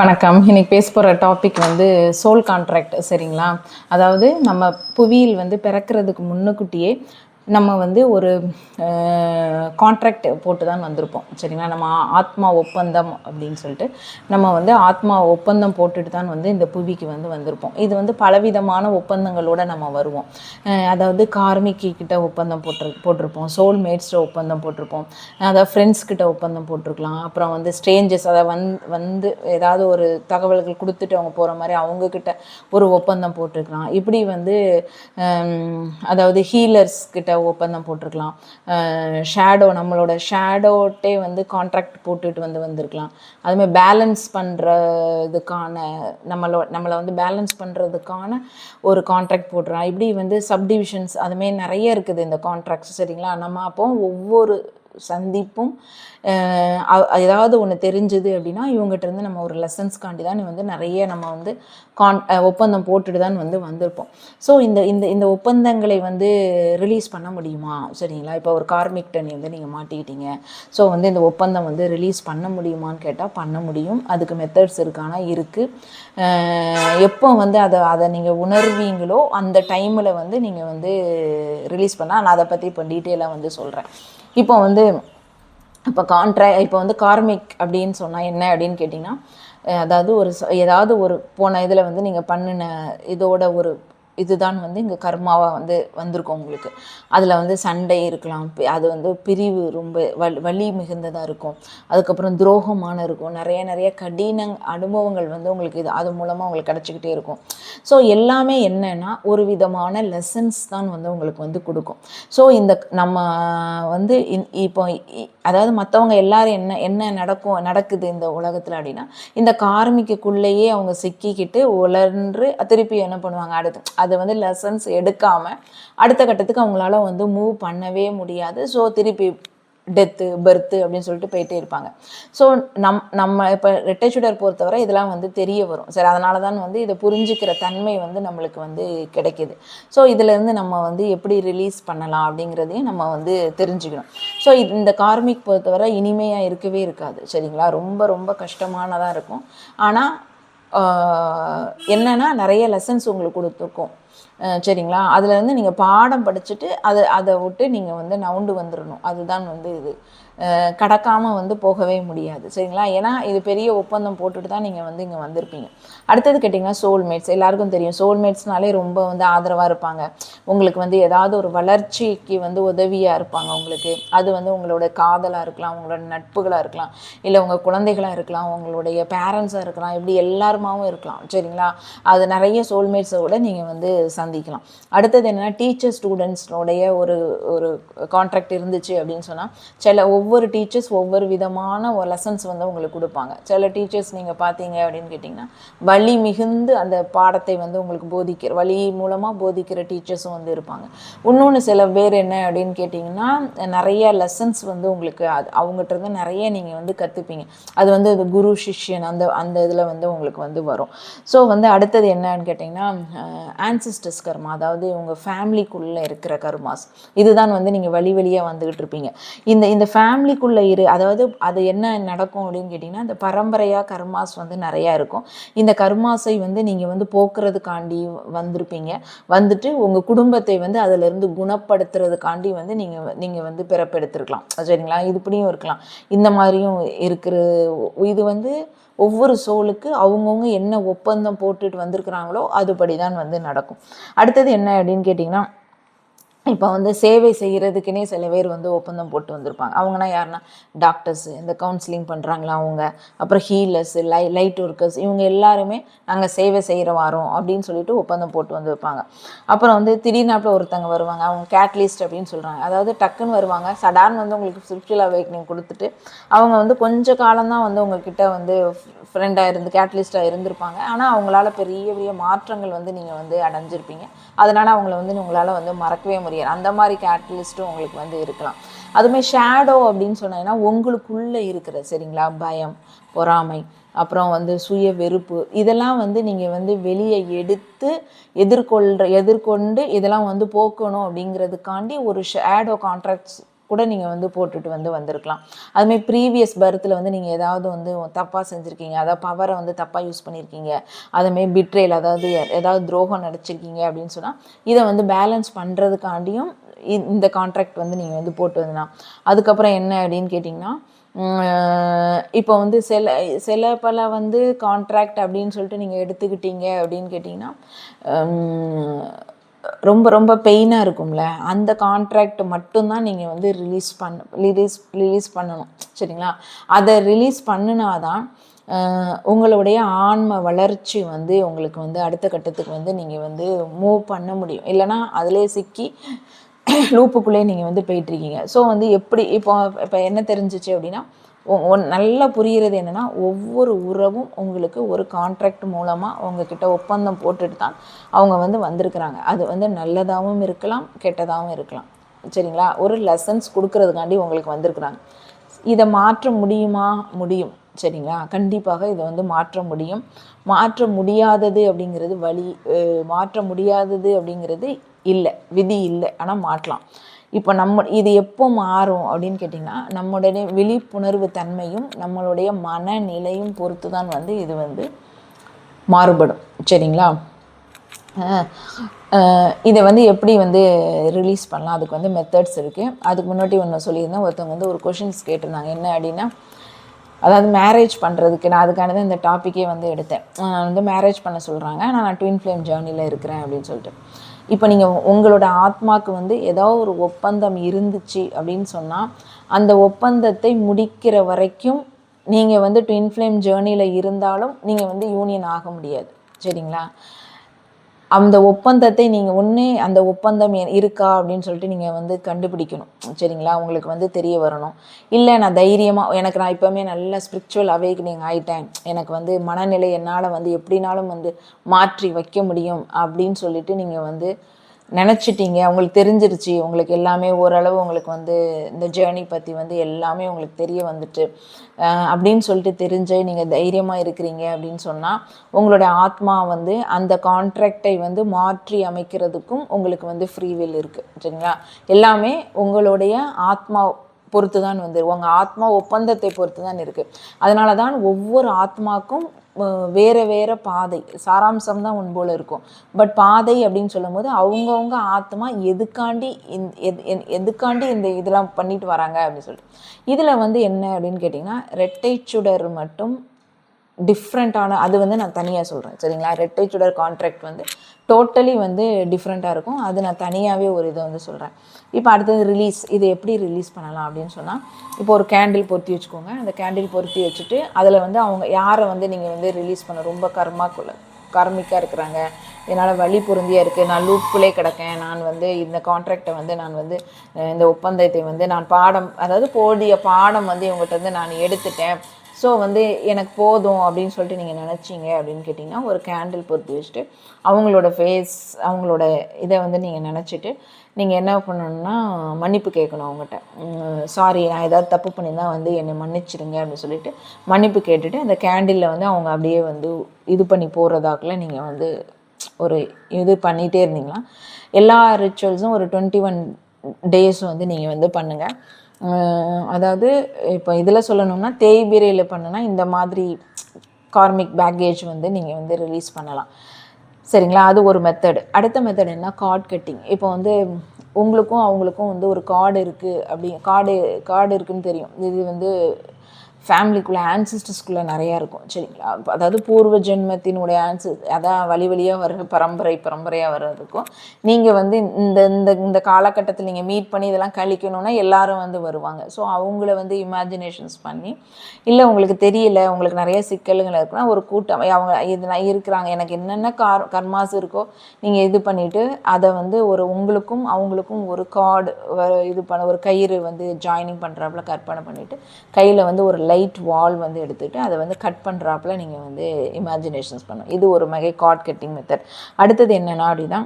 வணக்கம். இன்னைக்கு பேச போகிற டாபிக் வந்து சோல் கான்ட்ராக்ட் சரிங்களா? அதாவது நம்ம புவியில் வந்து பிறக்கிறதுக்கு முன்னுக்குட்டியே நம்ம வந்து ஒரு கான்ட்ராக்ட் போட்டு தான் வந்திருப்போம். சரிங்களா? நம்ம ஆத்மா ஒப்பந்தம் அப்படின்னு சொல்லிட்டு நம்ம வந்து ஆத்மா ஒப்பந்தம் போட்டுட்டு தான் வந்து இந்த புவிக்கு வந்து வந்திருப்போம். இது வந்து பலவிதமான ஒப்பந்தங்களோட நம்ம வருவோம். அதாவது கார்மிக்கு கிட்ட ஒப்பந்தம் போட்டு போட்டிருப்போம். சோல்மேட்ஸ்ட ஒப்பந்தம் போட்டிருப்போம். அதாவது ஃப்ரெண்ட்ஸ் கிட்ட ஒப்பந்தம் போட்டிருக்கலாம். அப்புறம் வந்து ஸ்ட்ரேஞ்சர்ஸ் அதை வந் வந்து ஏதாவது ஒரு தகவல்கள் கொடுத்துட்டு அவங்க போகிற மாதிரி அவங்கக்கிட்ட ஒரு ஒப்பந்தம் போட்டிருக்கலாம். இப்படி வந்து அதாவது ஹீலர்ஸ் கிட்ட ஒப்பந்தம் போட்டிருக்கலாம். ஷேடோ நம்மளோட ஷேடோட்டே வந்து கான்ட்ராக்ட் போட்டுட்டு வந்து வந்திருக்கலாம். அதுமாதிரி பேலன்ஸ் பண்ணுறதுக்கான நம்மளோ நம்மளை வந்து பேலன்ஸ் பண்ணுறதுக்கான ஒரு கான்ட்ராக்ட் போட்டுருலாம் இப்படி வந்து சப்டிவிஷன்ஸ் அதுமாரி நிறைய இருக்குது இந்த கான்ட்ராக்ட்ஸ் சரிங்களா? நம்ம அப்போ ஒவ்வொரு சந்திப்பும் ஏதாவது ஒன்று தெரிஞ்சுது அப்படின்னா இவங்ககிட்டருந்து நம்ம ஒரு லெசன்ஸ்க்காண்டி தான் வந்து நிறைய நம்ம வந்து கான் ஒப்பந்தம் போட்டுட்டு தான் வந்து வந்திருப்போம். ஸோ இந்த இந்த இந்த ஒப்பந்தங்களை வந்து ரிலீஸ் பண்ண முடியுமா? சரிங்களா? இப்போ ஒரு கார்மிக் டனி வந்து நீங்கள் மாட்டிக்கிட்டீங்க. ஸோ வந்து இந்த ஒப்பந்தம் வந்து ரிலீஸ் பண்ண முடியுமான்னு கேட்டால் பண்ண முடியும். அதுக்கு மெத்தட்ஸ் இருக்கானா? இருக்குது எப்போ வந்து அதை அதை நீங்கள் உணர்வீங்களோ அந்த டைமில் வந்து நீங்கள் வந்து ரிலீஸ் பண்ணால் நான் அதை பற்றி இப்போ டீட்டெயிலாக வந்து சொல்கிறேன் இப்போ வந்து இப்போ கான்ட்ரா இப்போ வந்து கார்மிக் அப்படின்னு சொன்னால் என்ன அப்படின்னு கேட்டிங்கன்னா அதாவது ஒரு ஏதாவது ஒரு போன இதில் வந்து நீங்கள் பண்ணின இதோட ஒரு இதுதான் வந்து இங்கே கர்மாவாக வந்து வந்திருக்கும் உங்களுக்கு. அதில் வந்து சண்டை இருக்கலாம் பி- அது வந்து பிரிவு ரொம்ப வலி மிகுந்ததாக இருக்கும். அதுக்கப்புறம் துரோகமான இருக்கும். நிறைய நிறைய கடின அனுபவங்கள் வந்து உங்களுக்கு இது அது மூலமாக உங்களுக்கு கிடச்சிக்கிட்டே இருக்கும். ஸோ எல்லாமே என்னன்னா ஒரு விதமான லெசன்ஸ் தான் வந்து உங்களுக்கு வந்து கொடுக்கும். ஸோ இந்த நம்ம வந்து இப்போ அதாவது மற்றவங்க எல்லாரும் என்ன என்ன நடக்கும் நடக்குது இந்த உலகத்தில் அப்படின்னா இந்த கார்மிக்குள்ளேயே அவங்க சிக்கிக்கிட்டு உலர்ன்று திருப்பி என்ன பண்ணுவாங்க? அடுத்து அதை வந்து லெசன்ஸ் எடுக்காம அடுத்த கட்டத்துக்கு அவங்களால வந்து மூவ் பண்ணவே முடியாது. ஸோ திருப்பி டெத்து பர்த்து அப்படின்னு சொல்லிட்டு போயிட்டே இருப்பாங்க. ஸோ நம் நம்ம இப்போ ரெட்டைச்சுடர் பொறுத்தவரை இதெல்லாம் வந்து தெரிய வரும். சரி அதனால தான் வந்து இதை புரிஞ்சுக்கிற தன்மை வந்து நம்மளுக்கு வந்து கிடைக்கிது. ஸோ இதிலேருந்து நம்ம வந்து எப்படி ரிலீஸ் பண்ணலாம் அப்படிங்கிறதையும் நம்ம வந்து தெரிஞ்சுக்கணும். ஸோ இந்த கார்மிக் பொறுத்தவரை இனிமையாக இருக்கவே இருக்காது. சரிங்களா? ரொம்ப ரொம்ப கஷ்டமானதாக இருக்கும். ஆனால் என்னன்னா நிறைய லெசன்ஸ் உங்களுக்கு கொடுத்துருக்கோம். சரிங்களா? அதில் வந்து நீங்கள் பாடம் படிச்சுட்டு அதை அதை விட்டு நீங்கள் வந்து நவுண்டு வந்துடணும் அதுதான் வந்து இது. கடக்காமல் வந்து போகவே முடியாது. சரிங்களா? ஏன்னா இது பெரிய ஒப்பந்தம் போட்டுட்டு தான் நீங்கள் வந்து இங்கே வந்திருப்பீங்க. அடுத்தது கேட்டிங்கன்னா சோல்மேட்ஸ் எல்லாருக்கும் தெரியும். சோல்மேட்ஸ்னாலே ரொம்ப வந்து ஆதரவாக இருப்பாங்க. உங்களுக்கு வந்து ஏதாவது ஒரு வளர்ச்சிக்கு வந்து உதவியாக இருப்பாங்க உங்களுக்கு. அது வந்து உங்களோட காதலாக இருக்கலாம் உங்களோட நட்புகளாக இருக்கலாம் இல்லை உங்கள் குழந்தைகளாக இருக்கலாம் உங்களுடைய பேரண்ட்ஸாக இருக்கலாம் இப்படி எல்லாருமாவும் இருக்கலாம். சரிங்களா? அது நிறைய சோல்மேட்ஸோட நீங்கள் வந்து சந்திக்கலாம். அடுத்தது என்னென்னா டீச்சர் ஸ்டூடெண்ட்ஸோடைய ஒரு ஒரு கான்ட்ராக்ட் இருந்துச்சு அப்படின்னு சொன்னால் சில ஒவ்வொரு ஒவ்வொரு டீச்சர்ஸ் ஒவ்வொரு விதமான ஒரு லெசன்ஸ் வந்து உங்களுக்கு கொடுப்பாங்க. சில டீச்சர்ஸ் நீங்கள் பார்த்தீங்க அப்படின்னு கேட்டிங்கன்னா வழி மிகுந்து அந்த பாடத்தை வந்து உங்களுக்கு போதிக்கிற வழி மூலமாக போதிக்கிற டீச்சர்ஸும் வந்து இருப்பாங்க. இன்னொன்று சில பேர் என்ன அப்படின்னு கேட்டிங்கன்னா நிறைய லெசன்ஸ் வந்து உங்களுக்கு அது அவங்ககிட்ட இருந்து நிறைய நீங்கள் வந்து கற்றுப்பீங்க அது வந்து அது குரு சிஷ்யன் அந்த அந்த இதில் வந்து உங்களுக்கு வந்து வரும். ஸோ வந்து அடுத்தது என்னன்னு கேட்டிங்கன்னா ஆன்சிஸ்டர்ஸ் கர்மா அதாவது உங்கள் ஃபேமிலிக்குள்ளே இருக்கிற கர்மாஸ். இதுதான் வந்து நீங்கள் வழி வழியாக வந்துக்கிட்டு இருப்பீங்க. இந்த இந்த ஃபே ஃபேமிலிக்குள்ளே இரு. அதாவது அது என்ன நடக்கும் அப்படின்னு கேட்டிங்கன்னா இந்த பரம்பரையாக கர்மாஸ் வந்து நிறையா இருக்கும். இந்த கர்மாஸை வந்து நீங்கள் வந்து போக்குறதுக்காண்டி வந்திருப்பீங்க. வந்துட்டு உங்கள் குடும்பத்தை வந்து அதிலிருந்து குணப்படுத்துறதுக்காண்டி வந்து நீங்கள் நீங்கள் வந்து பிறப்பெடுத்திருக்கலாம். சரிங்களா? இது இப்படியும் இருக்கலாம். இந்த மாதிரியும் இருக்கிற இது வந்து ஒவ்வொரு சோலுக்கு அவங்கவுங்க என்ன ஒப்பந்தம் போட்டுட்டு வந்திருக்கிறாங்களோ அதுபடி தான் வந்து நடக்கும். அடுத்தது என்ன அப்படின்னு கேட்டிங்கன்னா இப்போ வந்து சேவை செய்கிறதுக்குனே சில பேர் வந்து ஒப்பந்தம் போட்டு வந்திருப்பாங்க. அவங்கன்னா யாருன்னா டாக்டர்ஸ் இந்த கவுன்சிலிங் பண்ணுறாங்களா அவங்க அப்புறம் ஹீலர்ஸ் லை லைட் ஒர்க்கர்ஸ் இவங்க எல்லாருமே நாங்கள் சேவை செய்கிற வாரோம் அப்படின்னு சொல்லிட்டு ஒப்பந்தம் போட்டு வந்திருப்பாங்க அப்புறம் வந்து திடீர்னாப்பில் ஒருத்தங்க வருவாங்க அவங்க கேட்லிஸ்ட் அப்படின்னு சொல்கிறாங்க அதாவது டக்குன்னு வருவாங்க சடார்னு வந்து உங்களுக்கு ஸ்பிரிச்சுவல் அவேக்னிங் கொடுத்துட்டு அவங்க வந்து கொஞ்ச காலம்தான் வந்து உங்ககிட்ட வந்து ஃப்ரெண்டாக இருந்து கேட்லிஸ்ட்டாக இருந்திருப்பாங்க. ஆனால் அவங்களால பெரிய பெரிய மாற்றங்கள் வந்து நீங்கள் வந்து அடைஞ்சிருப்பீங்க. அதனால் அவங்கள வந்து உங்களால் வந்து மறக்கவே முடியாது. அந்த மாதிரி கேட்டலிஸ்ட்டும் உங்களுக்கு வந்து இருக்கலாம். அதுமாதிரி ஷேடோ அப்படின்னு சொன்னீங்கன்னா உங்களுக்குள்ளே இருக்கிற சரிங்களா பயம் பொறாமை அப்புறம் வந்து சுய வெறுப்பு இதெல்லாம் வந்து நீங்கள் வந்து வெளியே எடுத்து எதிர்கொள்கிற எதிர்கொண்டு இதெல்லாம் வந்து போக்கணும் அப்படிங்கிறதுக்காண்டி ஒரு ஷேடோ கான்ட்ராக்ட்ஸ் கூட நீங்கள் வந்து போட்டுட்டு வந்து வந்திருக்கலாம். அதுமாதிரி ப்ரீவியஸ் பர்த்தில் வந்து நீங்கள் ஏதாவது வந்து தப்பாக செஞ்சுருக்கீங்க. அதாவது பவரை வந்து தப்பாக யூஸ் பண்ணியிருக்கீங்க அதுமாரி பிட்ரேல் அதாவது ஏதாவது துரோகம் நடிச்சிருக்கீங்க அப்படின்னு சொன்னால் இதை வந்து பேலன்ஸ் பண்ணுறதுக்காண்டியும் இந்த கான்ட்ராக்ட் வந்து நீங்கள் வந்து போட்டு வந்தலாம் அதுக்கப்புறம் என்ன அப்படின்னு கேட்டிங்கன்னா இப்போ வந்து சில சில பல வந்து கான்ட்ராக்ட் அப்படின்னு சொல்லிட்டு நீங்கள் எடுத்துக்கிட்டீங்க அப்படின்னு கேட்டிங்கன்னா ரொம்ப ரொம்ப பெயினாக இருக்கும்ல. அந்த கான்ட்ராக்ட் மட்டும்தான் நீங்கள் வந்து ரிலீஸ் பண்ண ரிலீஸ் ரிலீஸ் பண்ணணும். சரிங்களா? அதை ரிலீஸ் பண்ணினாதான் உங்களுடைய ஆன்ம வளர்ச்சி வந்து உங்களுக்கு வந்து அடுத்த கட்டத்துக்கு வந்து நீங்கள் வந்து மூவ் பண்ண முடியும். இல்லைனா அதிலே சிக்கி லூப்புக்குள்ளே நீங்கள் வந்து போயிட்டுருக்கீங்க ஸோ வந்து எப்படி இப்போ இப்போ என்ன தெரிஞ்சிச்சு அப்படின்னா நல்லா புரிகிறது என்னென்னா ஒவ்வொரு உறவும் உங்களுக்கு ஒரு கான்ட்ராக்ட் மூலமாக அவங்கக்கிட்ட ஒப்பந்தம் போட்டுட்டு தான் அவங்க வந்து வந்திருக்கிறாங்க. அது வந்து நல்லதாகவும் இருக்கலாம் கெட்டதாகவும் இருக்கலாம். சரிங்களா? ஒரு லெசன்ஸ் கொடுக்கறதுக்காண்டி உங்களுக்கு வந்திருக்கிறாங்க. இதை மாற்ற முடியுமா? முடியும். சரிங்களா? கண்டிப்பாக இதை வந்து மாற்ற முடியும். மாற்ற முடியாதது அப்படிங்கிறது வழி மாற்ற முடியாதது அப்படிங்கிறது இல்லை. விதி இல்லை. ஆனால் மாற்றலாம். இப்போ நம்ம இது எப்போ மாறும் அப்படின்னு கேட்டிங்கன்னா நம்முடைய விழிப்புணர்வு தன்மையும் நம்மளுடைய மனநிலையும் பொறுத்து தான் வந்து இது வந்து மாறுபடும். சரிங்களா? இதை வந்து எப்படி வந்து ரிலீஸ் பண்ணலாம்? அதுக்கு வந்து மெத்தட்ஸ் இருக்குது அதுக்கு முன்னாடி ஒன்று சொல்லியிருந்தேன். ஒருத்தவங்க வந்து ஒரு கொஷின்ஸ் கேட்டிருந்தாங்க. என்ன அப்படின்னா அதாவது மேரேஜ் பண்ணுறதுக்கு நான் அதுக்கான தான் இந்த டாப்பிக்கே வந்து எடுத்தேன். நான் வந்து மேரேஜ் பண்ண சொல்கிறாங்க நான் ட்வின் ஃப்ளேம் ஜேர்னியில் இருக்கிறேன் அப்படின்னு சொல்லிட்டு. இப்போ நீங்கள் உங்களோட ஆத்மாவுக்கு வந்து ஏதோ ஒரு ஒப்பந்தம் இருந்துச்சு அப்படின்னு சொன்னால் அந்த ஒப்பந்தத்தை முடிக்கிற வரைக்கும் நீங்கள் வந்து ட்வின் ஃப்ளேம் ஜேர்னியில் இருந்தாலும் நீங்கள் வந்து யூனியன் ஆக முடியாது. சரிங்களா? அந்த ஒப்பந்தத்தை நீங்கள் ஒன்றே அந்த ஒப்பந்தம் இருக்கா அப்படின்னு சொல்லிட்டு நீங்கள் வந்து கண்டுபிடிக்கணும். சரிங்களா? உங்களுக்கு வந்து தெரிய வரணும். இல்லை நான் தைரியமாக எனக்கு நான் இப்போவுமே நல்ல ஸ்பிரிச்சுவல் அவேக்னிங் ஆகிட்டேன் எனக்கு வந்து மனநிலை என்னால் வந்து எப்படினாலும் வந்து மாற்றி வைக்க முடியும் அப்படின்னு சொல்லிட்டு நீங்கள் வந்து நினச்சிட்டீங்க உங்களுக்கு தெரிஞ்சிருச்சு உங்களுக்கு எல்லாமே ஓரளவு உங்களுக்கு வந்து இந்த ஜேர்னி பற்றி வந்து எல்லாமே உங்களுக்கு தெரிய வந்துட்டு அப்படின்னு சொல்லிட்டு தெரிஞ்சு நீங்கள் தைரியமாக இருக்கிறீங்க அப்படின்னு சொன்னால் உங்களுடைய ஆத்மா வந்து அந்த கான்ட்ராக்டை வந்து மாற்றி அமைக்கிறதுக்கும் உங்களுக்கு வந்து ஃப்ரீவில் இருக்குது சரிங்களா? எல்லாமே உங்களுடைய ஆத்மா பொறுத்து தான் வந்து உங்கள் ஆத்மா ஒப்பந்தத்தை பொறுத்து தான் இருக்குது அதனால தான் ஒவ்வொரு ஆத்மாக்கும் வேறு வேறு பாதை. சாராம்சம் தான் உன் போல் இருக்கும். பட் பாதை அப்படின்னு சொல்லும் போது அவங்கவுங்க ஆத்மா எதுக்காண்டி இந் எதுக்காண்டி இந்த இதெல்லாம் பண்ணிட்டு வராங்க அப்படின்னு சொல்லிட்டு இதில் வந்து என்ன அப்படின்னு கேட்டிங்கன்னா ரெட்டை சுடர் மட்டும் டிஃப்ரெண்ட்டான அது வந்து நான் தனியாக சொல்கிறேன் சரிங்களா? ரெட்டை சுடர் கான்ட்ராக்ட் வந்து டோட்டலி வந்து டிஃப்ரெண்ட்டாக இருக்கும். அது நான் தனியாகவே ஒரு இதை வந்து சொல்கிறேன் இப்போ அடுத்தது ரிலீஸ் இது எப்படி ரிலீஸ் பண்ணலாம் அப்படின்னு சொன்னால் இப்போ ஒரு கேண்டில் பொருத்தி வச்சுக்கோங்க. அந்த கேண்டில் பொருத்தி வச்சுட்டு அதில் வந்து அவங்க யாரை வந்து நீங்கள் வந்து ரிலீஸ் பண்ண ரொம்ப கர்மாக்குள்ள கர்மிக்காக இருக்கிறாங்க என்னால் வழி பொருந்தியாக இருக்குது நான் லூப்புக்குள்ளே கிடக்கேன் நான் வந்து இந்த கான்ட்ராக்டை வந்து நான் வந்து இந்த ஒப்பந்தத்தை வந்து நான் பாடம் அதாவது போதிய பாடம் வந்து இவங்ககிட்ட வந்து நான் எடுத்துட்டேன். ஸோ வந்து எனக்கு போதும் அப்படின்னு சொல்லிட்டு நீங்கள் நினச்சிங்க அப்படின்னு கேட்டிங்கன்னா ஒரு கேண்டில் பொருத்தி வச்சுட்டு அவங்களோட ஃபேஸ் அவங்களோட இதை வந்து நீங்கள் நினச்சிட்டு நீங்கள் என்ன பண்ணணும்னா மன்னிப்பு கேட்கணும் அவங்ககிட்ட. சாரி நான் ஏதாவது தப்பு பண்ணியிருந்தால் வந்து என்னை மன்னிச்சிடுங்க அப்படின்னு சொல்லிட்டு மன்னிப்பு கேட்டுட்டு அந்த கேண்டிலில் வந்து அவங்க அப்படியே வந்து இது பண்ணி போகிறதாக்குள்ள நீங்கள் வந்து ஒரு இது பண்ணிகிட்டே இருந்தீங்களா? எல்லா ரிச்சுவல்ஸும் ஒரு டுவெண்ட்டி ஒன் டேஸ் வந்து நீங்கள் வந்து பண்ணுங்கள் அதாவது இப்போ இதில் சொல்லணும்னா தேய்பிரையில் பண்ணுனா இந்த மாதிரி கார்மிக் பேக்கேஜ் வந்து நீங்கள் வந்து ரிலீஸ் பண்ணலாம். சரிங்களா? அது ஒரு மெத்தடு அடுத்த மெத்தட் என்ன? கார்டு கட்டிங் இப்போ வந்து உங்களுக்கும் அவங்களுக்கும் வந்து ஒரு கார்டு இருக்குது அப்படி கார்டு கார்டு இருக்குதுன்னு தெரியும். இது வந்து ஃபேமிலிக்குள்ளே ஆன்சிஸ்டர்ஸ்குள்ளே நிறையா இருக்கும் சரிங்களா? அதாவது பூர்வ ஜென்மத்தினுடைய ஆன்சி அதான் வழி வழியாக வர பரம்பரை பரம்பரையாக வர்றதுக்கும் நீங்கள் வந்து இந்த இந்த இந்த காலகட்டத்தில் நீங்கள் மீட் பண்ணி இதெல்லாம் கழிக்கணும்னா எல்லாரும் வந்து வருவாங்க. ஸோ அவங்கள வந்து இமேஜினேஷன்ஸ் பண்ணி இல்லை உங்களுக்கு தெரியல உங்களுக்கு நிறைய சிக்கல்கள் இருக்குன்னா ஒரு கூட்டம் அவங்க இது இருக்கிறாங்க எனக்கு என்னென்ன கார் கர்மாஸ் இருக்கோ நீங்கள் இது பண்ணிவிட்டு அதை வந்து ஒரு உங்களுக்கும் அவங்களுக்கும் ஒரு கார்டு இது பண்ண ஒரு கயிறு வந்து ஜாயினிங் பண்ணுறாப்புல கற்பனை பண்ணிவிட்டு கையில் வந்து ஒரு லைட் வால் வந்து எடுத்துகிட்டு அதை வந்து கட் பண்ணுறாப்புல நீங்கள் வந்து இமேஜினேஷன்ஸ் பண்ணணும் இது ஒரு மகை கார்ட் கட்டிங் மெத்தட் அடுத்தது என்னென்னா அப்படின்னா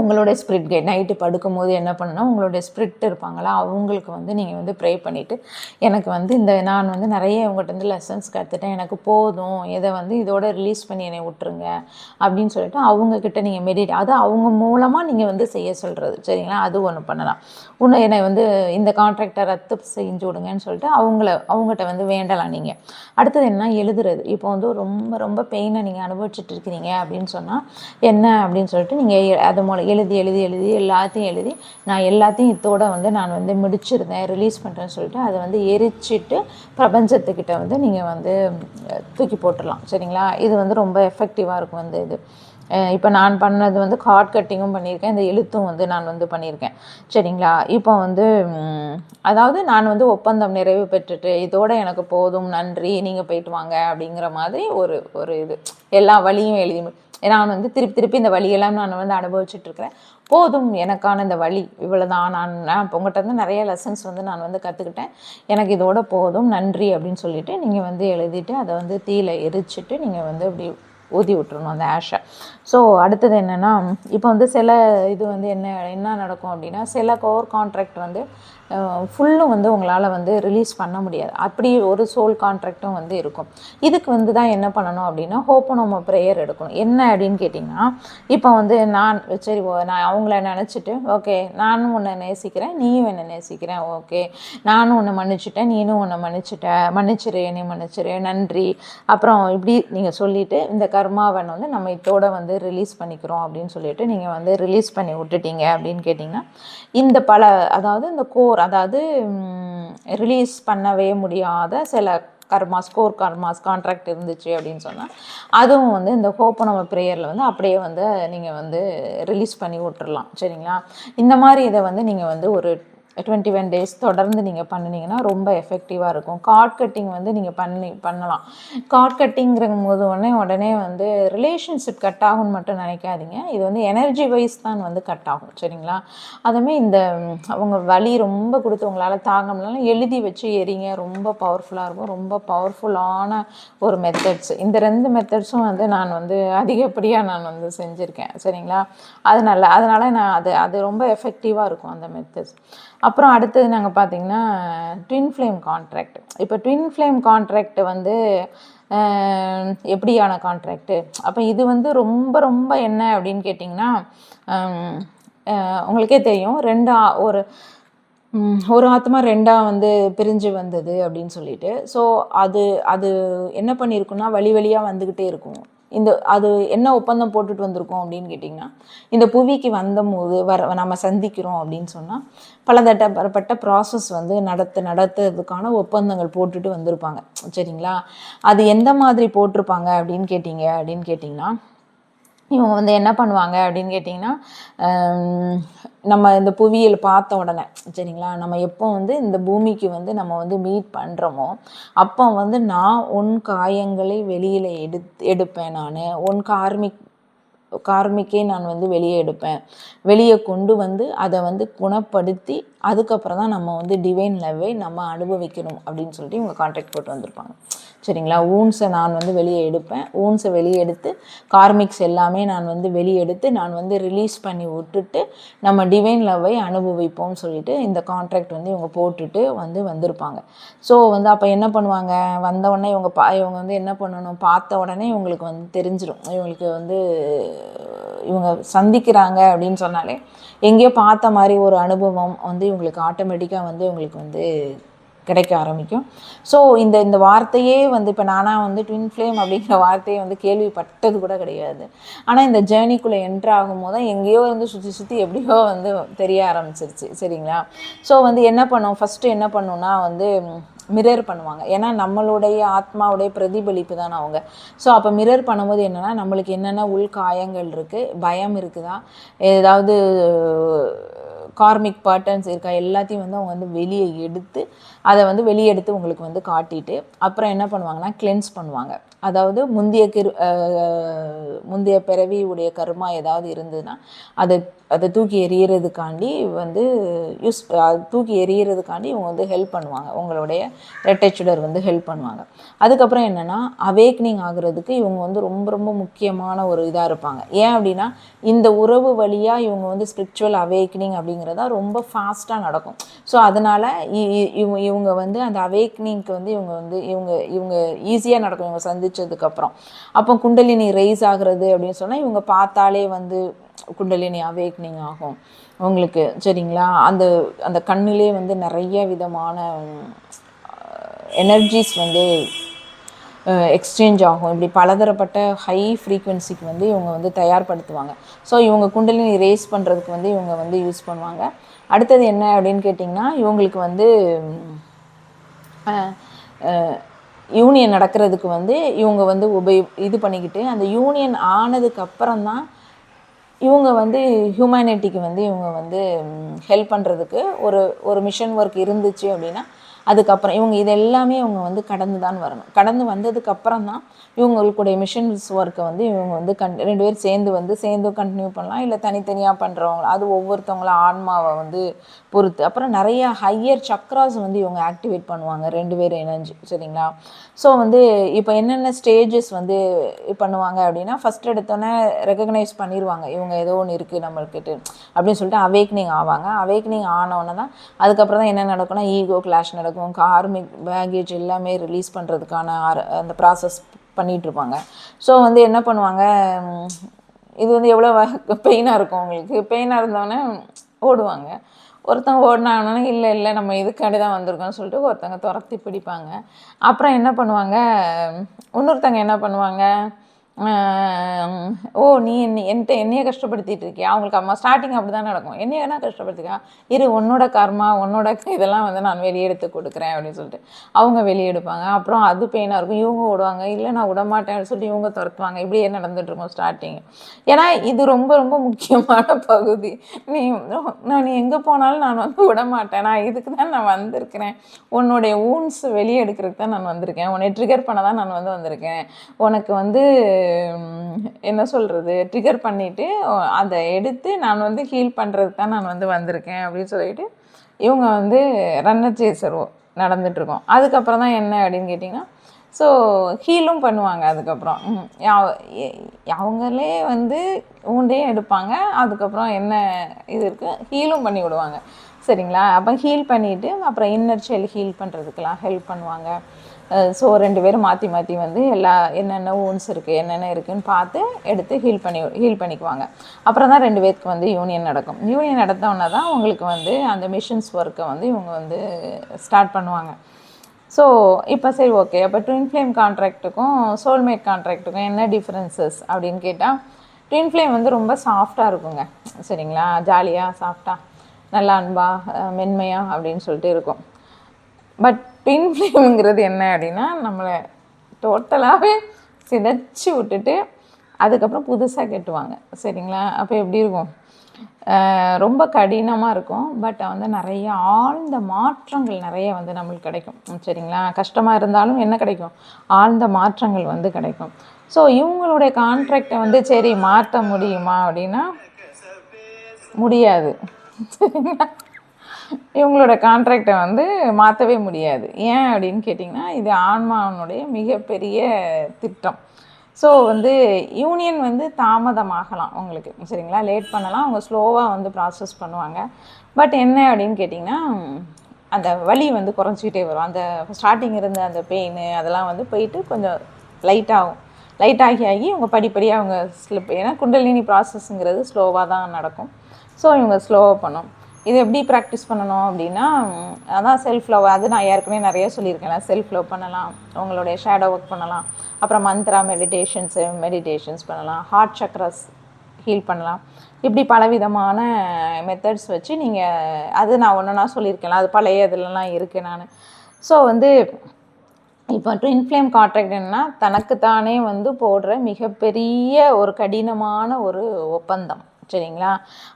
உங்களுடைய ஸ்பிரிட் கைட் நைட்டு படுக்கும்போது என்ன பண்ணணும் உங்களுடைய ஸ்பிரிட் இருப்பாங்களா அவங்களுக்கு வந்து நீங்கள் வந்து ப்ரே பண்ணிவிட்டு எனக்கு வந்து இந்த நான் வந்து நிறைய உங்கள்கிட்ட வந்து லெசன்ஸ் கற்றுட்டேன் எனக்கு போதும் இதை வந்து இதோட ரிலீஸ் பண்ணி என்னை விட்டுருங்க அப்படின்னு சொல்லிட்டு அவங்கக்கிட்ட நீங்கள் மெடிட் அது அவங்க மூலமாக நீங்கள் வந்து செய்ய சொல்கிறது சரிங்களா? அது ஒன்று பண்ணலாம். இன்னும் என்னை வந்து இந்த கான்ட்ராக்டை ரத்து செஞ்சு விடுங்கன்னு சொல்லிட்டு அவங்கள அவங்ககிட்ட வந்து வேண்டலாம் நீங்கள் அடுத்தது என்ன? எழுதுறது. இப்போ வந்து ரொம்ப ரொம்ப பெயினை நீங்கள் அனுபவிச்சுட்டு இருக்கிறீங்க அப்படின்னு சொன்னால் என்ன அப்படின்னு சொல்லிட்டு நீங்கள் அது மூலம் எழுதி எழுதி எழுதி எல்லாத்தையும் எழுதி நான் எல்லாத்தையும் இதோட வந்து நான் வந்து முடிச்சிருந்தேன் ரிலீஸ் பண்ணுறேன்னு சொல்லிட்டு அதை வந்து எரிச்சிட்டு பிரபஞ்சத்துக்கிட்ட வந்து நீங்கள் வந்து தூக்கி போட்டுடலாம் சரிங்களா? இது வந்து ரொம்ப எஃபெக்டிவாக இருக்கும் வந்து இது. இப்போ நான் பண்ணது வந்து கார்ட் கட்டிங்கும் பண்ணியிருக்கேன் இந்த எழுத்தும் வந்து நான் வந்து பண்ணியிருக்கேன் சரிங்களா? இப்போ வந்து அதாவது நான் வந்து ஒப்பந்தம் நிறைவு பெற்றுட்டு இதோட எனக்கு போதும் நன்றி நீங்கள் போயிட்டு வாங்க அப்படிங்கிற மாதிரி ஒரு ஒரு இது எல்லா வழியும் எழுதி நான் வந்து திருப்பி திருப்பி இந்த வழியெல்லாம் நான் வந்து அனுபவிச்சுட்டு இருக்கிறேன் போதும் எனக்கான இந்த வழி. இவ்வளோதான் நான் நான் இப்போ உங்கள்கிட்ட வந்து நிறைய லெசன்ஸ் வந்து நான் வந்து கற்றுக்கிட்டேன் எனக்கு இதோட போதும். நன்றி அப்படின்னு சொல்லிவிட்டு நீங்கள் வந்து எழுதிட்டு அதை வந்து தீயில எரிச்சிட்டு நீங்கள் வந்து அப்படி ஊதி விட்டுறணும் அந்த ஆஷை ஸோ அடுத்தது என்னென்னா இப்போ வந்து சில இது வந்து என்ன என்ன நடக்கும் அப்படின்னா சில கோர் கான்ட்ராக்ட் வந்து ஃபுல்லும் வந்து உங்களால் வந்து ரிலீஸ் பண்ண முடியாது. அப்படி ஒரு சோல் கான்ட்ராக்டும் வந்து இருக்கும். இதுக்கு வந்து தான் என்ன பண்ணணும் அப்படின்னா நம்ம ப்ரேயர் எடுக்கணும். என்ன அப்படின்னு கேட்டிங்கன்னா இப்போ வந்து நான் சரி நான் அவங்கள நினச்சிட்டு ஓகே நானும் உன்னை நேசிக்கிறேன் நீயும் என்னை நேசிக்கிறேன் ஓகே நானும் உன்னை மன்னிச்சிட்டேன் நீனும் உன்னை மன்னிச்சிட்ட மன்னிச்சிரு என்னை மன்னிச்சிரு நன்றி. அப்புறம் இப்படி நீங்கள் சொல்லிவிட்டு இந்த கர்மாவன் வந்து நம்ம இதோட வந்து ரிலீஸ் பண்ணிக்கிறோம் அப்படின்னு சொல்லிட்டு நீங்கள் வந்து ரிலீஸ் பண்ணி விட்டுட்டீங்க அப்படின்னு கேட்டிங்கன்னா இந்த பல அதாவது இந்த கோர் அதாவது ரிலீஸ் பண்ணவே முடியாத சில கர்மாஸ் கோர் கர்மாஸ் கான்ட்ராக்ட் இருந்துச்சு அப்படின்னு சொன்னால் அதுவும் வந்து இந்த நம்ம ப்ரேயரில் வந்து அப்படியே வந்து நீங்கள் வந்து ரிலீஸ் பண்ணி விட்டுறலாம். சரிங்களா? இந்த மாதிரி இதை வந்து நீங்கள் வந்து ஒரு டுவெண்ட்டி ஒன் டேஸ் தொடர்ந்து நீங்கள் பண்ணினீங்கன்னா ரொம்ப எஃபெக்டிவாக இருக்கும். கார்ட் கட்டிங் வந்து நீங்கள் பண்ணி பண்ணலாம். கார்ட் கட்டிங்கிற போது உடனே உடனே வந்து ரிலேஷன்ஷிப் கட் ஆகும்னு மட்டும் நினைக்காதீங்க. இது வந்து எனர்ஜி வைஸ் தான் வந்து கட் ஆகும் சரிங்களா? அதுவுமே இந்த அவங்க வலி ரொம்ப கொடுத்து உங்களால் தாங்க முடியலாம் எழுதி வச்சு எரிங்க. ரொம்ப பவர்ஃபுல்லாக இருக்கும். ரொம்ப பவர்ஃபுல்லான ஒரு மெத்தட்ஸ் இந்த ரெண்டு மெத்தட்ஸும் வந்து நான் வந்து அதிகப்படியாக நான் வந்து செஞ்சுருக்கேன் சரிங்களா? அதனால அதனால் நான் அது அது ரொம்ப எஃபெக்டிவாக இருக்கும் அந்த மெத்தட்ஸ் அப்புறம் அடுத்தது நாங்கள் பார்த்தீங்கன்னா ட்வின் ஃப்ளேம் கான்ட்ராக்ட் இப்போ ட்வின் ஃப்ளேம் கான்ட்ராக்ட் வந்து எப்படியான கான்ட்ராக்டு அப்போ இது வந்து ரொம்ப ரொம்ப என்ன அப்படின்னு கேட்டிங்கன்னா உங்களுக்கே தெரியும். ரெண்டு ஒரு ஒரு ஆத்மா ரெண்டாக வந்து பிரிஞ்சு வந்தது அப்படின்னு சொல்லிட்டு. ஸோ அது அது என்ன பண்ணியிருக்குன்னா வழி வழியாக வந்துக்கிட்டே இருக்கும். இந்த அது என்ன ஒப்பந்தம் போட்டுட்டு வந்திருக்கோம் அப்படின்னு கேட்டிங்கன்னா இந்த புவிக்கு வந்தபோது வர நம்ம சந்திக்கிறோம் அப்படின்னு சொன்னால் பலதட்டப்பட்ட ப்ராசஸ் வந்து நடத்த நடத்துறதுக்கான ஒப்பந்தங்கள் போட்டுட்டு வந்திருப்பாங்க. சரிங்களா? அது எந்த மாதிரி போட்டிருப்பாங்க அப்படின்னு கேட்டிங்க அப்படின்னு கேட்டிங்கன்னா இவங்க வந்து என்ன பண்ணுவாங்க அப்படின்னு கேட்டிங்கன்னா நம்ம இந்த புவியியல் பார்த்த உடனே சரிங்களா? நம்ம எப்போ வந்து இந்த பூமிக்கு வந்து நம்ம வந்து மீட் பண்ணுறோமோ அப்போ வந்து நான் உன் காயங்களை வெளியில் எடு எடுப்பேன் நான். உன் கார்மிக் கார்மிக்கே நான் வந்து வெளியே எடுப்பேன். வெளியே கொண்டு வந்து அதை வந்து குணப்படுத்தி அதுக்கப்புறம் தான் நம்ம வந்து டிவைன் லவ்வை நம்ம அனுபவிக்கணும் அப்படின்னு சொல்லிட்டு இவங்க கான்ட்ராக்ட் போட்டு வந்திருப்பாங்க. சரிங்களா? ஊன்ஸை நான் வந்து வெளியே எடுப்பேன். ஊன்ஸை வெளியே எடுத்து கார்மிக்ஸ் எல்லாமே நான் வந்து வெளியே எடுத்து நான் வந்து ரிலீஸ் பண்ணி விட்டுட்டு நம்ம டிவைன் லவ்வை அனுபவிப்போம்னு சொல்லிட்டு இந்த கான்ட்ராக்ட் வந்து இவங்க போட்டுட்டு வந்து வந்திருப்பாங்க. ஸோ வந்து அப்போ என்ன பண்ணுவாங்க? வந்த உடனே இவங்க பா இவங்க வந்து என்ன பண்ணணும்? பார்த்த உடனே இவங்களுக்கு வந்து தெரிஞ்சிடும். இவங்களுக்கு வந்து இவங்க சந்திக்கிறாங்க அப்படின்னு சொன்னாலே எங்கேயோ பார்த்த மாதிரி ஒரு அனுபவம் வந்து இவங்களுக்கு ஆட்டோமேட்டிக்காக வந்து இவங்களுக்கு வந்து கிடைக்க ஆரம்பிக்கும். ஸோ இந்த இந்த வார்த்தையே வந்து இப்போ நானாக வந்து ட்வின் ஃப்ளேம் அப்படிங்கிற வார்த்தையை வந்து கேள்விப்பட்டது கூட கிடையாது. ஆனால் இந்த ஜேர்னிக்குள்ளே என்ட்ரு ஆகும்போது தான் எங்கேயோ வந்து சுற்றி சுற்றி எப்படியோ வந்து தெரிய ஆரம்பிச்சிருச்சு. சரிங்களா? ஸோ வந்து என்ன பண்ணும்? ஃபஸ்ட்டு என்ன பண்ணுன்னா வந்து மிரர் பண்ணுவாங்க. ஏன்னா நம்மளுடைய ஆத்மாவுடைய பிரதிபலிப்பு தான் அவங்க. ஸோ அப்போ மிரர் பண்ணும்போது என்னென்னா நம்மளுக்கு என்னென்ன உள் காயங்கள் இருக்குது பயம் இருக்குதா? ஏதாவது கார்மிக் பேட்டர்ன்ஸ் இருக்கா எல்லாத்தையும் வந்து அவங்க வந்து வெளியே எடுத்து அதை வந்து வெளியே எடுத்து உங்களுக்கு வந்து காட்டிட்டு அப்புறம் என்ன பண்ணுவாங்கன்னா கிளென்ஸ் பண்ணுவாங்க. அதாவது முந்தைய கிரு முந்தைய பிறவி உடைய கருமா ஏதாவது இருந்ததுன்னா அதை அதை தூக்கி எறியறதுக்காண்டி வந்து யூஸ் தூக்கி எறியறதுக்காண்டி இவங்க வந்து ஹெல்ப் பண்ணுவாங்க. உங்களுடைய ரெட்டைச்சுடர் வந்து ஹெல்ப் பண்ணுவாங்க. அதுக்கப்புறம் என்னென்னா அவேக்னிங் ஆகுறதுக்கு இவங்க வந்து ரொம்ப ரொம்ப முக்கியமான ஒரு இதாக இருப்பாங்க. ஏன் அப்படின்னா இந்த உறவு வழியாக இவங்க வந்து ஸ்பிரிச்சுவல் அவேக்னிங் அப்படிங்கிறதா ரொம்ப ஃபாஸ்ட்டாக நடக்கும். ஸோ அதனால் இவங்க வந்து அந்த அவேக்னிங்க்கு வந்து இவங்க வந்து இவங்க இவங்க ஈஸியாக நடக்கும். இவங்க சந்திச்சதுக்கப்புறம். அப்போ குண்டலினி ரைஸ் ஆகுறது அப்படின்னு சொன்னால் இவங்க பார்த்தாலே வந்து குண்டலினி அவேக்னிங் ஆகும். உங்களுக்கு சரிங்களா? அந்த அந்த கண்ணிலே வந்து நிறைய விதமான எனர்ஜிஸ் வந்து எக்ஸ்சேஞ்ச் ஆகும். இப்படி பலதரப்பட்ட ஹை ஃப்ரீக்குவென்சிக்கு வந்து இவங்க வந்து தயார்படுத்துவாங்க. ஸோ இவங்க குண்டலினி ரேஸ் பண்ணுறதுக்கு வந்து இவங்க வந்து யூஸ் பண்ணுவாங்க. அடுத்தது என்ன அப்படின்னு கேட்டிங்கன்னா இவங்களுக்கு வந்து யூனியன் நடக்கிறதுக்கு வந்து இவங்க வந்து உபயோ இது பண்ணிக்கிட்டு அந்த யூனியன் ஆனதுக்கு அப்புறம் தான் இவங்க வந்து ஹியூமனிட்டிக்கு வந்து இவங்க வந்து ஹெல்ப் பண்ணுறதுக்கு ஒரு ஒரு மிஷன் ஒர்க் இருந்துச்சு அப்படின்னா அதுக்கப்புறம் இவங்க இது எல்லாமே இவங்க வந்து கடந்து தான் வரணும். கடந்து வந்ததுக்கப்புறம் தான் இவங்களுக்குடைய மிஷன்ஸ் ஒர்க்கை வந்து இவங்க வந்து கண் ரெண்டு பேரும் சேர்ந்து வந்து சேர்ந்து கண்டினியூ பண்ணலாம். இல்லை தனித்தனியாக பண்ணுறவங்க அது ஒவ்வொருத்தவங்கள ஆன்மாவை வந்து பொறுத்து. அப்புறம் நிறைய ஹையர் சக்ராஸ் வந்து இவங்க ஆக்டிவேட் பண்ணுவாங்க. ரெண்டு பேரும் இணைஞ்சு சரிங்களா? ஸோ வந்து இப்போ என்னென்ன ஸ்டேஜஸ் வந்து பண்ணுவாங்க அப்படின்னா ஃபஸ்ட் எடுத்தோன்னே ரெக்கக்னைஸ் பண்ணிடுவாங்க இவங்க ஏதோ ஒன்று இருக்குது நம்மளுக்கிட்டு அப்படின்னு சொல்லிட்டு அவேக்னிங் ஆவாங்க. அவேக்னிங் ஆனவுடனே தான் அதுக்கப்புறம் தான் என்ன நடக்கும்னா ஈகோ கிளாஷ் நடக்கும். கார்மிக் பேகேஜ் எல்லாமே ரிலீஸ் பண்ணுறதுக்கான அந்த ப்ராசஸ் பண்ணிகிட்ருப்பாங்க ஸோ வந்து என்ன பண்ணுவாங்க இது வந்து எவ்வளோ பெயினாக இருக்கும் அவங்களுக்கு பெயினாக இருந்தோடனே ஓடுவாங்க. ஒருத்தவங்க ஓடினாங்கன்னா இல்லை இல்லை நம்ம இதுக்காண்டி தான் வந்திருக்கோம்னு சொல்லிட்டு ஒருத்தவங்க துரத்தி பிடிப்பாங்க. அப்புறம் என்ன பண்ணுவாங்க இன்னொருத்தங்க என்ன பண்ணுவாங்க ஓ நீ என்ன என்கிட்ட என்னையே கஷ்டப்படுத்திட்டு இருக்கியா? அவங்களுக்கு அம்மா ஸ்டார்டிங் அப்படி தான் நடக்கும். என்னைய என்ன கஷ்டப்படுத்திக்கா. இரு உன்னோட கர்மா உன்னோட இதெல்லாம் வந்து நான் வெளியெடுத்து கொடுக்குறேன் அப்படின்னு சொல்லிட்டு அவங்க வெளியெடுப்பாங்க அப்புறம் அது பெயினாக இருக்கும். இவங்க விடுவாங்க இல்லை நான் விடமாட்டேன்னு சொல்லிட்டு இவங்க துரத்துவாங்க. இப்படியே நடந்துட்டு ஸ்டார்டிங் ஏன்னா இது ரொம்ப ரொம்ப முக்கியமான பகுதி. நீ நான் நீ எங்கே போனாலும் நான் வந்து விடமாட்டேன் நான் இதுக்கு தான் நான் வந்திருக்கிறேன். உன்னுடைய ஊன்ஸ் வெளியே எடுக்கிறதுக்கு தான் நான் வந்திருக்கேன். உன்னை ட்ரிகர் பண்ண தான் நான் வந்து வந்திருக்கேன். உனக்கு வந்து என்ன சொல்கிறது ட்ரிகர் பண்ணிவிட்டு அதை எடுத்து நான் வந்து ஹீல் பண்ணுறதுக்கு தான் நான் வந்து வந்திருக்கேன் அப்படின்னு சொல்லிட்டு இவங்க வந்து ரன்னர் சேசர் நடந்துகிட்ருக்கோம் அதுக்கப்புறம் தான் என்ன அப்படின்னு கேட்டிங்கன்னா ஸோ ஹீலும் பண்ணுவாங்க அதுக்கப்புறம். அவங்களே வந்து ஊண்டையும் எடுப்பாங்க அதுக்கப்புறம் என்ன இது இருக்குது ஹீலும் பண்ணி விடுவாங்க சரிங்களா? அப்போ ஹீல் பண்ணிவிட்டு அப்புறம் இன்னர் செல் ஹீல் பண்ணுறதுக்கெலாம் ஹெல்ப் பண்ணுவாங்க. ஸோ ரெண்டு பேரும் மாற்றி மாற்றி வந்து எல்லா என்னென்ன ஊன்ஸ் இருக்குது என்னென்ன இருக்குதுன்னு பார்த்து எடுத்து ஹீல் பண்ணி ஹீல் பண்ணிக்குவாங்க. அப்புறம் தான் ரெண்டு பேருக்கு வந்து யூனியன் நடக்கும். யூனியன் நடத்தோன்னா தான் உங்களுக்கு வந்து அந்த மிஷின்ஸ் ஒர்க்கை வந்து இவங்க வந்து ஸ்டார்ட் பண்ணுவாங்க. ஸோ இப்போ சரி ஓகே அப்போ ட்வின் ஃப்ளேம் கான்ட்ராக்ட்டுக்கும் சோல்மேட் கான்ட்ராக்ட்டுக்கும் என்ன டிஃப்ரென்சஸ் அப்படின்னு கேட்டால் ட்வின் ஃப்ளேம் வந்து ரொம்ப சாஃப்டாக இருக்குங்க. சரிங்களா? ஜாலியாக சாஃப்டாக நல்லா அன்பா மென்மையாக அப்படின்னு சொல்லிட்டு இருக்கும். பட் ட்வின் ஃப்ளேம்ங்கிறது என்ன அப்படின்னா நம்மளை டோட்டலாகவே சிதைச்சி விட்டுட்டு அதுக்கப்புறம் புதுசாக கெட்டுவாங்க. சரிங்களா? அப்போ எப்படி இருக்கும்? ரொம்ப கடினமாக இருக்கும். பட் வந்து நிறைய ஆழ்ந்த மாற்றங்கள் நிறைய வந்து நம்மளுக்கு கிடைக்கும். சரிங்களா? கஷ்டமாக இருந்தாலும் என்ன கிடைக்கும்? ஆழ்ந்த மாற்றங்கள் வந்து கிடைக்கும். ஸோ இவங்களுடைய கான்ட்ராக்டை வந்து சரி மாற்ற முடியுமா அப்படின்னா முடியாது. சரிங்களா? இவங்களோட கான்ட்ராக்டை வந்து மாற்றவே முடியாது. ஏன் அப்படின்னு கேட்டிங்கன்னா இது ஆன்மாவனுடைய மிகப்பெரிய திட்டம். ஸோ வந்து யூனியன் வந்து தாமதமாகலாம் உங்களுக்கு. சரிங்களா? லேட் பண்ணலாம். அவங்க ஸ்லோவாக வந்து ப்ராசஸ் பண்ணுவாங்க. பட் என்ன அப்படின்னு கேட்டிங்கன்னா அந்த வலி வந்து குறைஞ்சிக்கிட்டே வரும். அந்த ஸ்டார்டிங் இருந்த அந்த பெயின் அதெல்லாம் வந்து போயிட்டு கொஞ்சம் லைட்டாகும் லைட் ஆகி ஆகி அவங்க படிப்படியாக அவங்க ஸ்லிப் ஏன்னா குண்டலினி ப்ராசஸ்ங்கிறது ஸ்லோவாக தான் நடக்கும். ஸோ இவங்க ஸ்லோவாக பண்ணும். இது எப்படி ப்ராக்டிஸ் பண்ணணும் அப்படின்னா அதான் செல்ஃப் லவ் அது நான் ஏற்கனவே நிறைய சொல்லியிருக்கேன் செல்ஃப் லவ் பண்ணலாம் உங்களுடைய ஷேடோ ஒர்க் பண்ணலாம் அப்புறம் மந்த்ரா மெடிடேஷன்ஸு மெடிடேஷன்ஸ் பண்ணலாம் ஹார்ட் சக்ரஸ் ஹீல் பண்ணலாம். இப்படி பலவிதமான மெத்தட்ஸ் வச்சு நீங்கள் அது நான் ஒன்றுனா சொல்லியிருக்கேன் அது பழைய இதுலலாம் இருக்குது நான். ஸோ வந்து இப்போ ட்வின் ஃப்ளேம் கான்ட்ராக்ட் என்னன்னா தனக்குத்தானே வந்து போடுற மிகப்பெரிய ஒரு கடினமான ஒரு ஒப்பந்தம். சரிங்களா?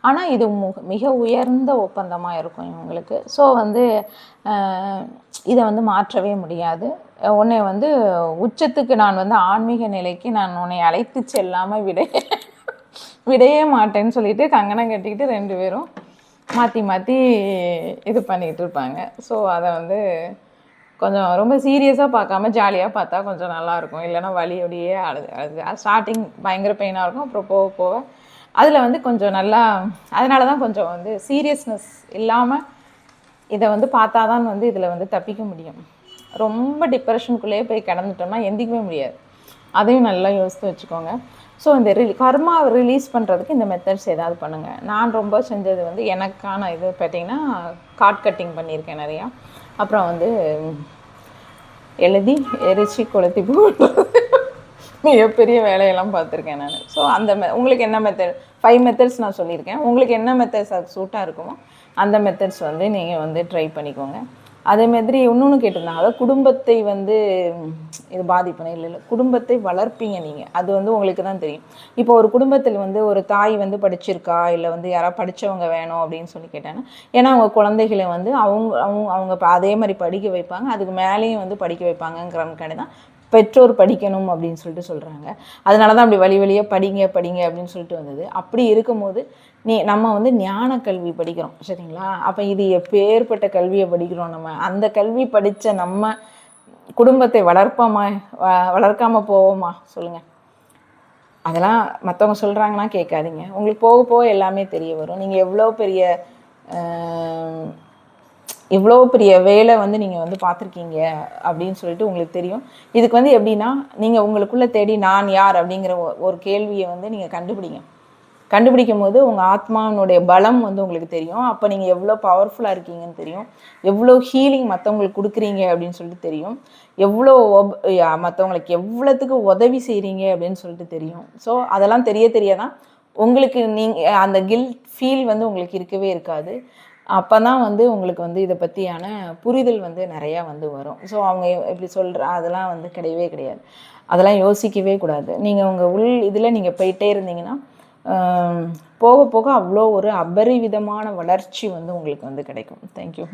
ஆனால் இது மிக உயர்ந்த ஒப்பந்தமாக இருக்கும் இவங்களுக்கு. ஸோ வந்து இதை வந்து மாற்றவே முடியாது. உன்னை வந்து உச்சத்துக்கு நான் வந்து ஆன்மீக நிலைக்கு நான் உன்னை அழைத்து செல்லாமல் விட விடையே மாட்டேன்னு சொல்லிட்டு கங்கணம் கட்டிக்கிட்டு ரெண்டு பேரும் மாற்றி மாற்றி இது பண்ணிகிட்டு இருப்பாங்க. ஸோ அதை வந்து கொஞ்சம் ரொம்ப சீரியஸாக பார்க்காம ஜாலியாக பார்த்தா கொஞ்சம் நல்லாயிருக்கும் இல்லைன்னா வலியோடையே அழுது அழுது. ஸ்டார்டிங் பயங்கர பெயினாக இருக்கும். அப்புறம் போக போக அதில் வந்து கொஞ்சம் நல்லா அதனால தான் கொஞ்சம் வந்து சீரியஸ்னஸ் இல்லாமல் இதை வந்து பார்த்தா தான் வந்து இதில் வந்து தப்பிக்க முடியும். ரொம்ப டிப்ரெஷனுக்குள்ளேயே போய் கிடந்துட்டோம்னா எந்திக்கவே முடியாது. அதையும் நல்லா யோசித்து வச்சுக்கோங்க. ஸோ இந்த ரிலீ கர்மா ரிலீஸ் பண்ணுறதுக்கு இந்த மெத்தட்ஸ் ஏதாவது பண்ணுங்கள் நான் ரொம்ப செஞ்சது வந்து எனக்கான இது பார்த்தீங்கன்னா காட் கட்டிங் பண்ணியிருக்கேன் நிறையா. அப்புறம் வந்து எழுதி எரிச்சு கொளுத்தி போடுறது. மிகப்பெரிய வேலையெல்லாம் பார்த்துருக்கேன் நான். ஸோ அந்த மெ உங்களுக்கு என்ன மெத்தட் ஃபைவ் மெத்தட்ஸ் நான் சொல்லியிருக்கேன். உங்களுக்கு என்ன மெத்தட்ஸ் அது சூட்டாக இருக்குமோ அந்த மெத்தட்ஸ் வந்து நீங்கள் வந்து ட்ரை பண்ணிக்கோங்க. அதே மாதிரி இன்னொன்று கேட்டிருந்தாங்க அதாவது குடும்பத்தை வந்து இது பாதிப்புனா இல்லை இல்லை. குடும்பத்தை வளர்ப்பீங்க நீங்கள் அது வந்து உங்களுக்கு தான் தெரியும். இப்போ ஒரு குடும்பத்தில் வந்து ஒரு தாய் வந்து படிச்சிருக்கா இல்லை வந்து யாராவது படித்தவங்க வேணும் அப்படின்னு சொல்லி கேட்டாங்கன்னா ஏன்னா அவங்க குழந்தைகளை வந்து அவங்க அவங்க அவங்க அதே மாதிரி படிக்க வைப்பாங்க. அதுக்கு மேலேயும் வந்து படிக்க வைப்பாங்கங்கிறதுக்காண்டி தான் பெற்றோர் படிக்கணும் அப்படின்னு சொல்லிட்டு சொல்கிறாங்க அதனால தான் அப்படி வழி வழியாக படிங்க படிங்க அப்படின்னு சொல்லிட்டு வந்தது. அப்படி இருக்கும்போது நீ நம்ம வந்து ஞான கல்வி படிக்கிறோம் சரிங்களா? அப்போ இது எப்பேற்பட்ட கல்வியை படிக்கிறோம் நம்ம? அந்த கல்வி படித்த நம்ம குடும்பத்தை வளர்ப்போமா வ- வளர்க்காமல் போவோமா? சொல்லுங்கள் அதெல்லாம் மற்றவங்க சொல்கிறாங்கன்னா கேட்காதீங்க. உங்களுக்கு போக போக எல்லாமே தெரிய வரும். நீங்கள் எவ்வளோ பெரிய இவ்வளோ பெரிய வேலை வந்து நீங்கள் வந்து பார்த்துருக்கீங்க அப்படின்னு சொல்லிட்டு உங்களுக்கு தெரியும். இதுக்கு வந்து எப்படின்னா நீங்கள் உங்களுக்குள்ளே தேடி நான் யார் அப்படிங்கிற ஒ- ஒரு கேள்வியை வந்து நீங்கள் கண்டுபிடிங்க. கண்டுபிடிக்கும் போது உங்கள் ஆத்மாவினுடைய பலம் வந்து உங்களுக்கு தெரியும். அப்போ நீங்கள் எவ்வளோ பவர்ஃபுல்லாக இருக்கீங்கன்னு தெரியும். எவ்வளோ ஹீலிங் மற்றவங்களுக்கு கொடுக்குறீங்க அப்படின்னு சொல்லிட்டு தெரியும். எவ்வளோ ஒப் மற்றவங்களுக்கு எவ்வளோத்துக்கு உதவி செய்கிறீங்க அப்படின்னு சொல்லிட்டு தெரியும். ஸோ அதெல்லாம் தெரிய தெரியாதான் உங்களுக்கு நீங்கள் அந்த கில் ஃபீல் வந்து உங்களுக்கு இருக்கவே இருக்காது. அப்போ தான் வந்து உங்களுக்கு வந்து இதை பற்றியான புரிதல் வந்து நிறையா வந்து வரும். ஸோ அவங்க இப்படி சொல்கிற அதெல்லாம் வந்து கிடையவே கிடையாது. அதெல்லாம் யோசிக்கவே கூடாது. நீங்கள் உங்கள் உள் இதில் நீங்கள் போயிட்டே இருந்தீங்கன்னா போக போக அவ்வளோ ஒரு அபரிவிதமான வளர்ச்சி வந்து உங்களுக்கு வந்து கிடைக்கும். தேங்க்யூ